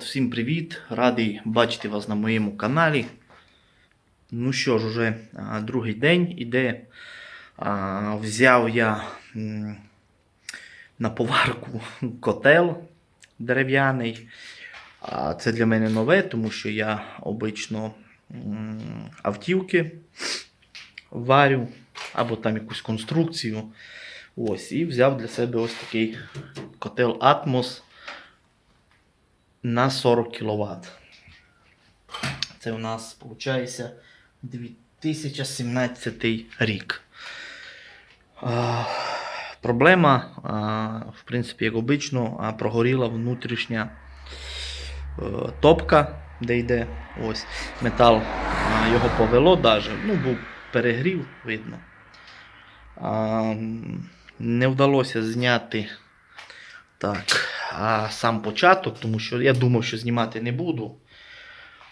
народ, всім привіт! Радий бачити вас на моєму каналі. Ну що ж, уже а, другий день іде. А, взяв я м, на поварку котел дерев'яний. А, це для мене нове, тому що я обично м, автівки варю або там якусь конструкцію. Ось, і взяв для себе ось такий котел Atmos на 40 кВт. Це у нас виходить 2017 рік. А, проблема, а, в принципі, як обично, а, прогоріла внутрішня е, топка, де йде ось метал, а, його повело даже, ну, був перегрів, видно. А, не вдалося зняти так, а сам початок, тому що я думав, що знімати не буду.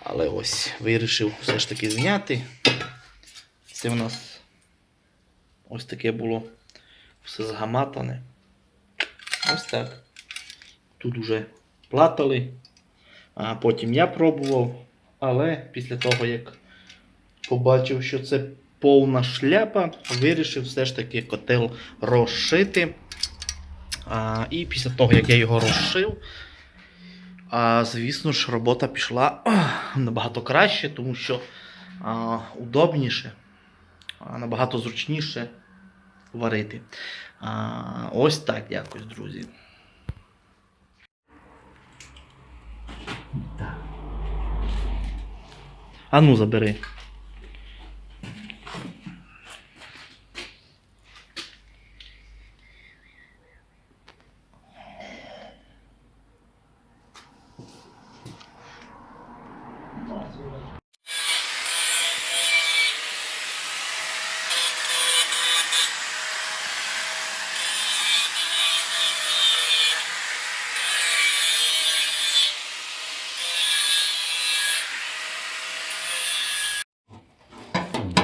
Але ось вирішив все ж таки зняти. Це у нас ось таке було все згаматане. Ось так. Тут уже платали. А потім я пробував. Але після того, як побачив, що це повна шляпа, вирішив все ж таки котел розшити. А, і після того, як я його розшив, а, звісно ж, робота пішла набагато краще, тому що а, удобніше, а, набагато зручніше варити. А, ось так якось, друзі. Так. А ну забери.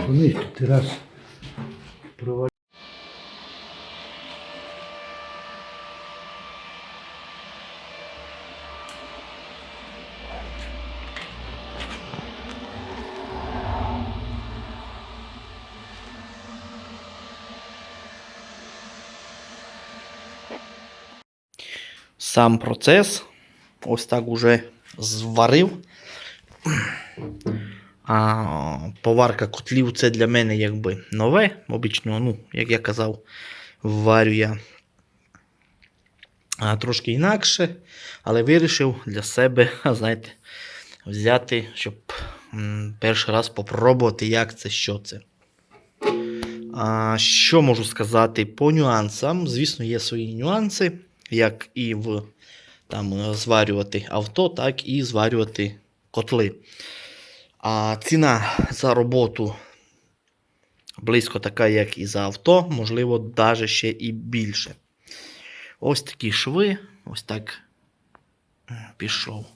Вони раз сам процес. Ось так уже зварив. А, поварка котлів це для мене якби нове. Обично, ну, як я казав, варю я трошки інакше, але вирішив для себе, знаєте, взяти, щоб перший раз попробувати, як це, що це. А, що можу сказати по нюансам? Звісно, є свої нюанси, як і в там, зварювати авто, так і зварювати котли. А ціна за роботу близько така, як і за авто, можливо, навіть ще і більше. Ось такі шви, ось так е, пішов.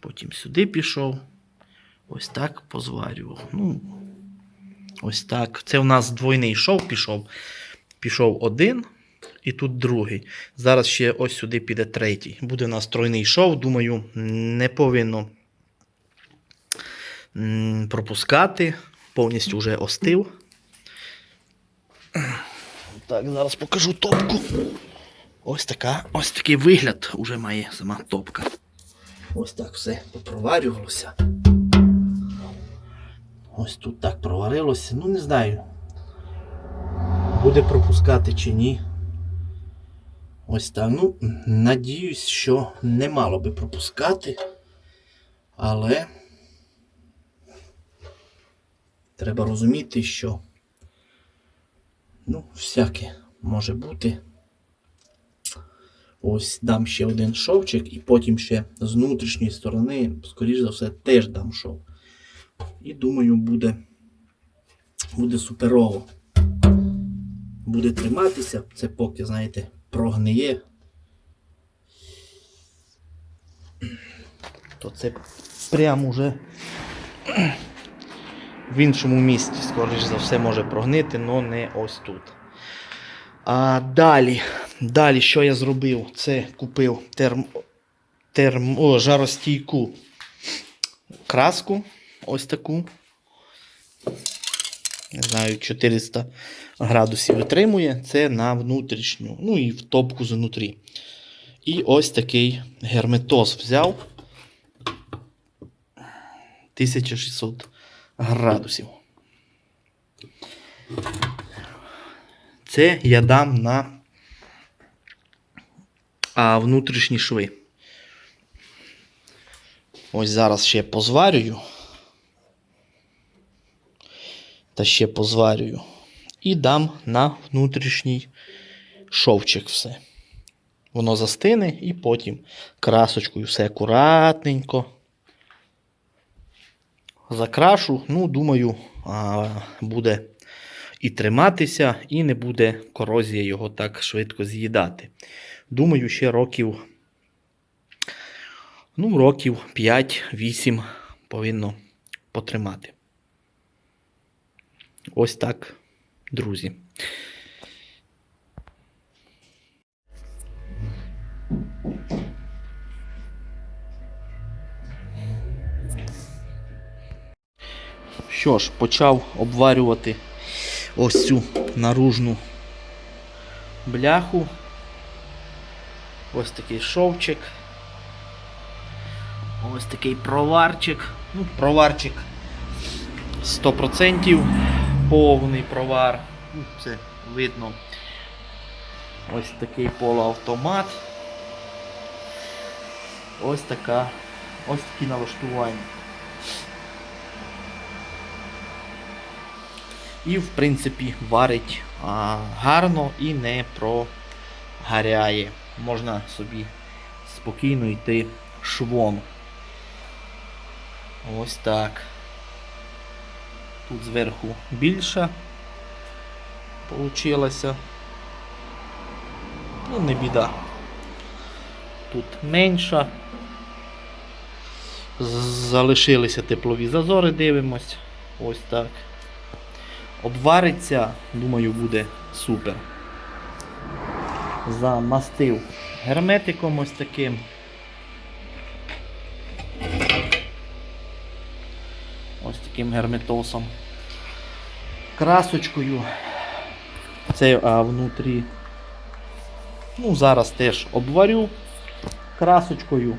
Потім сюди пішов. Ось так позварював. Ну, ось так. Це у нас двойний шов пішов. Пішов один. І тут другий. Зараз ще ось сюди піде третій. Буде у нас тройний шов. Думаю, не повинно пропускати. Повністю вже остив. Так, зараз покажу топку. Ось така, ось такий вигляд уже має сама топка. Ось так все попроварювалося. Ось тут так проварилося. Ну, не знаю. Буде пропускати чи ні. Ось так. Ну, надіюсь, що не мало би пропускати. Але треба розуміти, що ну, всяке може бути. Ось дам ще один шовчик, і потім ще з внутрішньої сторони, скоріш за все, теж дам шов. І думаю, буде, буде суперово. Буде триматися. Це поки, знаєте, прогниє. То це прямо уже в іншому місці, скоріш за все, може прогнити, але не ось тут. А далі, далі, що я зробив? Це купив терм... терм... О, жаростійку краску. Ось таку. Не знаю, 400 градусів витримує. Це на внутрішню, ну і в топку знутрі. І ось такий герметоз взяв. 1600 градусів. Це я дам на а, внутрішні шви. Ось зараз ще позварюю. Та ще позварюю. І дам на внутрішній шовчик все. Воно застине і потім красочкою все акуратненько. Закрашу, ну, думаю, буде і триматися, і не буде корозія його так швидко з'їдати. Думаю, ще років, ну, років 5-8 повинно потримати. Ось так, друзі. Що ж, почав обварювати ось цю наружну бляху. Ось такий шовчик. Ось такий проварчик. Ну, проварчик 100% повний провар. Ну, Це видно. Ось такий полуавтомат. Ось така. Ось такі налаштування. І, в принципі, варить а, гарно і не прогаряє. Можна собі спокійно йти швом. Ось так. Тут зверху більша получилася. Ну, не біда. Тут менша. Залишилися теплові зазори, дивимось. Ось так. Обвариться, думаю, буде супер. Замастив герметиком ось таким. Ось таким герметосом. Красочкою. Це а, внутрі. Ну, зараз теж обварю красочкою.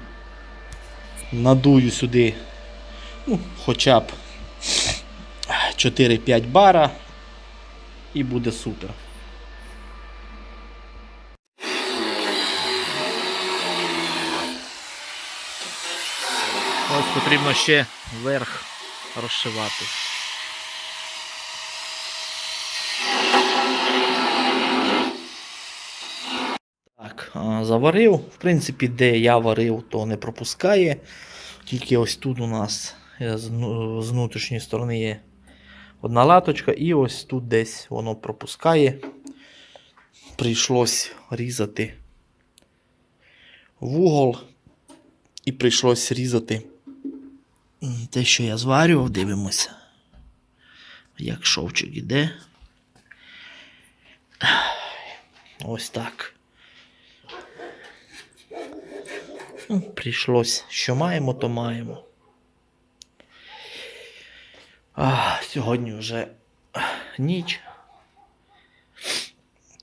Надую сюди, ну, хоча б 4-5 бара і буде супер. Ось потрібно ще верх розшивати. Так, заварив. В принципі, де я варив, то не пропускає. Тільки ось тут у нас е, ну- з внутрішньої сторони є одна латочка, і ось тут десь воно пропускає. Прийшлось різати вугол. І прийшлось різати те, що я зварював, дивимося. Як шовчик іде. Ось так. Ну, Прийшлось, що маємо, то маємо. А, сьогодні вже ніч.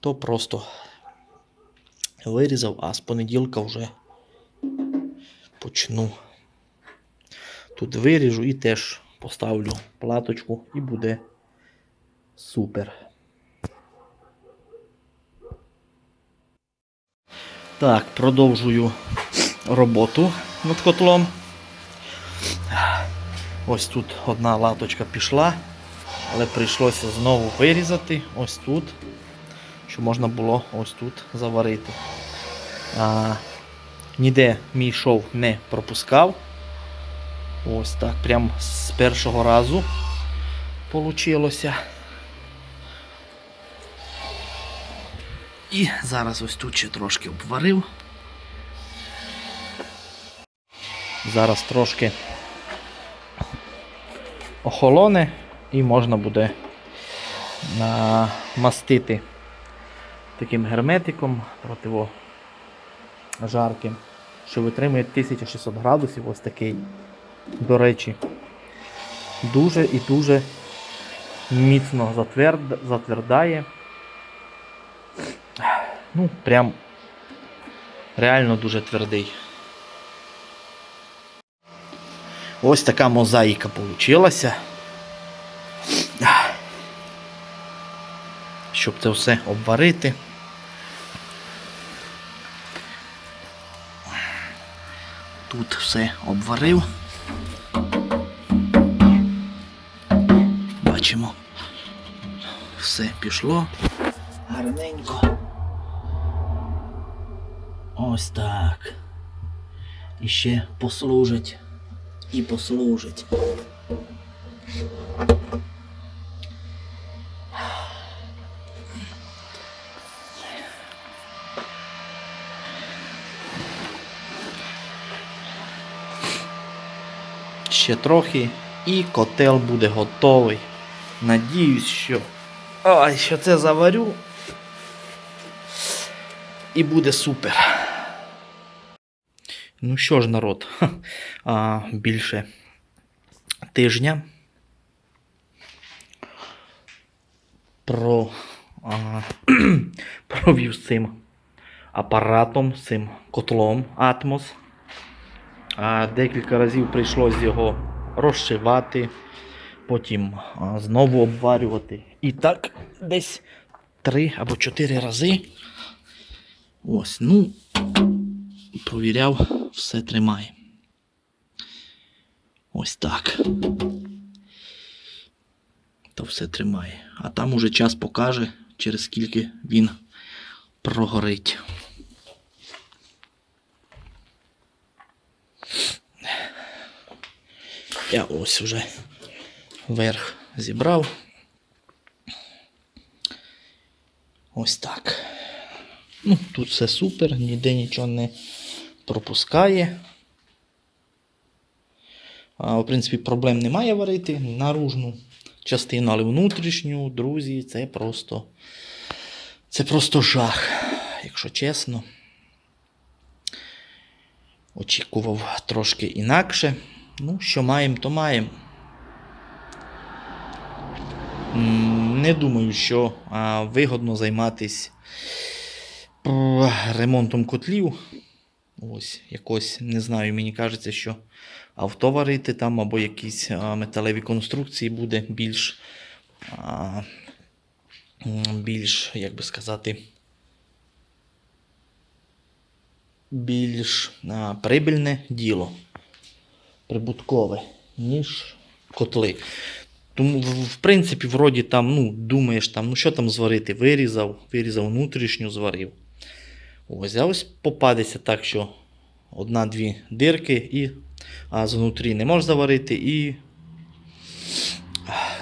То просто вирізав, а з понеділка вже почну. Тут виріжу і теж поставлю платочку і буде супер. Так, продовжую роботу над котлом. Ось тут одна латочка пішла, але прийшлося знову вирізати ось тут, щоб можна було ось тут заварити. А, ніде мій шов не пропускав. Ось так, прям з першого разу получилося. І зараз ось тут ще трошки обварив. Зараз трошки охолоне і можна буде намастити таким герметиком противожарким, що витримує 1600 градусів, ось такий. До речі, дуже і дуже міцно затверд... затвердає. Ну, прям реально дуже твердий. Ось така мозаїка получилася. Щоб це все обварити. Тут все обварив. Бачимо. Все пішло. Гарненько. Ось так. І ще послужить. І послужить. Ще трохи і котел буде готовий. Надіюсь, що. Ой, що це заварю. І буде супер. Ну що ж, народ, а, більше тижня про, а, провів з цим апаратом, з цим котлом Atmos. А, декілька разів прийшлось його розшивати, потім а, знову обварювати. І так десь три або чотири рази. Ось, ну, провіряв, все тримає. Ось так. То все тримає. А там уже час покаже, через скільки він прогорить. Я ось вже верх зібрав. Ось так. Ну, тут все супер, ніде нічого не пропускає. В принципі, проблем немає варити наружну частину, але внутрішню, друзі, це просто. Це просто жах, якщо чесно. Очікував трошки інакше. Ну, що маємо, то маємо. Не думаю, що вигодно займатися ремонтом котлів. Ось, якось, не знаю, мені кажеться, що авто варити там або якісь а, металеві конструкції буде більш, а, більш, як би сказати, більш а, прибильне діло, прибуткове, ніж котли. Тому, в, принципі, вроді там, ну, думаєш, там, ну що там зварити? Вирізав, вирізав внутрішню, зварив. Ось, а ось попадеться так, що одна-дві дирки, і а знутрі не можеш заварити, і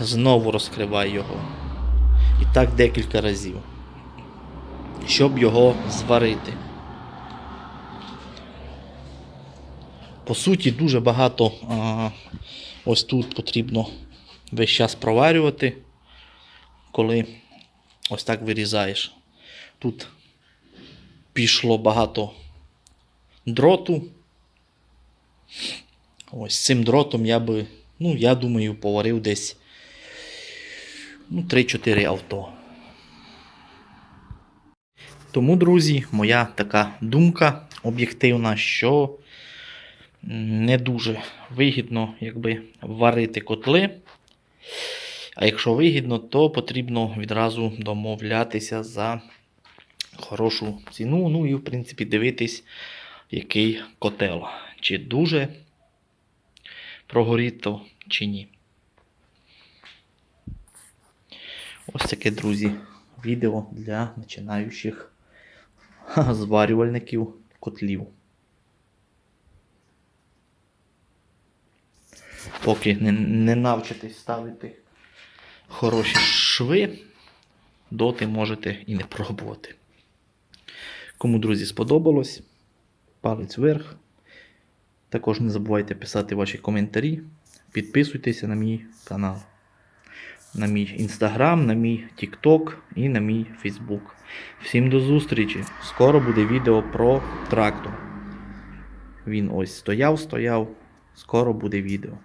знову розкривай його. І так декілька разів. Щоб його зварити. По суті, дуже багато а, ось тут потрібно весь час проварювати, коли ось так вирізаєш. Тут пішло багато дроту. Ось цим дротом я би, ну, я думаю, поварив десь ну, 3-4 авто. Тому, друзі, моя така думка об'єктивна, що не дуже вигідно якби, варити котли. А якщо вигідно, то потрібно відразу домовлятися за хорошу ціну. Ну і, в принципі, дивитись, який котел. Чи дуже прогоріто, чи ні. Ось таке, друзі, відео для починаючих зварювальників котлів. Поки не, не навчитесь ставити хороші шви, доти можете і не пробувати. Кому, друзі, сподобалось, палець вверх. Також не забувайте писати ваші коментарі. Підписуйтеся на мій канал, на мій інстаграм, на мій Тікток і на мій Фейсбук. Всім до зустрічі! Скоро буде відео про трактор. Він ось стояв, стояв. Скоро буде відео.